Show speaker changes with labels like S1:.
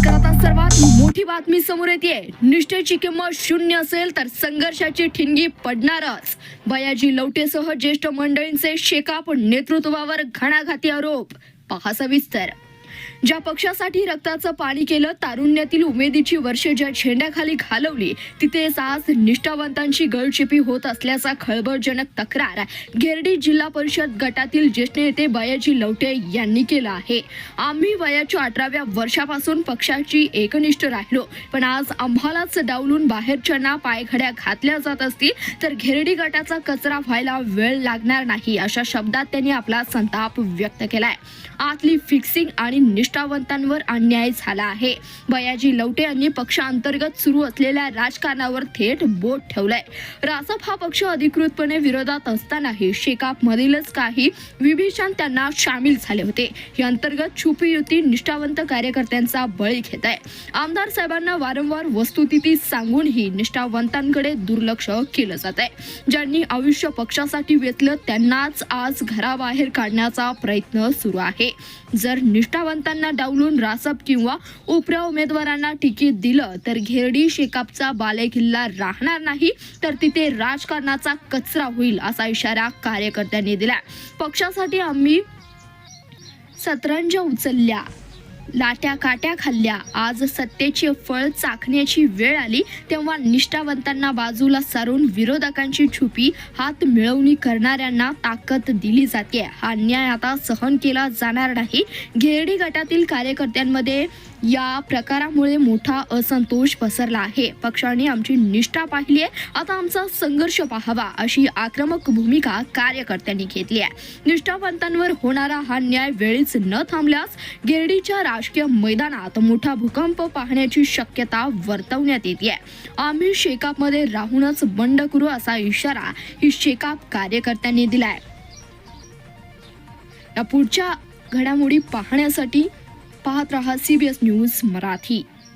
S1: नमस्कार आता सर्वात मोठी बातमी समोर येते निष्ठेची किंमत शून्य असेल तर संघर्षाची ठिणगी पडणारच. बयाजी लवटेसह ज्येष्ठ मंडळींचे शेकाप नेतृत्वावर घणाघाती आरोप. पहा सविस्तर. ज्या पक्षासाठी रक्ताचं पाणी केलं तारुण्यातील उमेदीची वर्षे ज्या झेंड्याखाली घालवली तिथेच आज निष्ठावंतांची गळचिपी होत असल्याचा खळबळजनक तक्रार घेरडी जिल्हा परिषद गटातील ज्येष्ठ नेते बयाजी लवटे यांनी केला आहे. आम्ही वयाच्या अठराव्या वर्षापासून पक्षाची एकनिष्ठ राहिलो पण आज आम्हालाच डावलून बाहेरच्यांना पायघड्या घातल्या जात असतील तर घेरडी गटाचा कचरा व्हायला वेळ लागणार नाही अशा शब्दात त्यांनी आपला संताप व्यक्त केलाय. आतली फिक्सिंग आणि निष्ठावंतांवर अन्याय झाला आहे. बयाजी लवटे यांनी पक्षांतर्गत सुरू असलेल्या राजकारणावर थेट बोट ठेवलंय. रासप हा पक्ष अधिकृतपणे विरोधात असतानाही शेकाप मधीलच काही विभीषण त्यांना सामील झाले होते. ही अंतर्गत छुपी युती निष्ठावंत कार्यकर्त्यांचा बळी घेत आहे. आमदार साहेबांना वारंवार वस्तुस्थिती सांगूनही निष्ठावंतांकडे दुर्लक्ष केलं जात आहे. ज्यांनी आयुष्य पक्षासाठी वेतलं त्यांनाच आज घराबाहेर काढण्याचा प्रयत्न सुरू आहे. जर निष्ठावंतांना डावलून रासप किंवा उपऱ्या उमेदवारांना तिकीट दिलं तर घेरडी शेकापचा बालेकिल्ला राहणार नाही तर तिथे राजकारणाचा कचरा होईल असा इशारा कार्यकर्त्यांनी दिला पक्षासाठी आम्ही सतरंज उचलल्या. लाट्या काट्या खाल्ल्या. आज सत्तेचे फळ चाखण्याची वेळ आली तेव्हा निष्ठावंतांना बाजूला सारून विरोधकांची छुपी हात मिळवणी करणाऱ्यांना ताकद दिली जाते. हा न्याय आता सहन केला जाणार नाही. घेरडी गटातील कार्यकर्त्यांमध्ये या प्रकारामुळे मोठा असंतोष पसरला आहे. पक्षाने आमची निष्ठा पाहिली आहे आता आमचा संघर्ष पाहावा अशी आक्रमक भूमिका कार्यकर्त्यांनी घेतली आहे. निष्ठावंतांवर होणारा हा न्याय वेळीच न थांबल्यास घेरडीच्या राजकीय मैदानात मोठा भूकंप पाहण्याची शक्यता वर्तवण्यात येते आम्ही शेकापमध्ये राहूनच बंड करू असा इशारा ही शेकाप कार्यकर्त्यांनी दिलाय. या पुढच्या घडामोडी पाहण्यासाठी पाहत रहा सीबीएस न्यूज मराठी.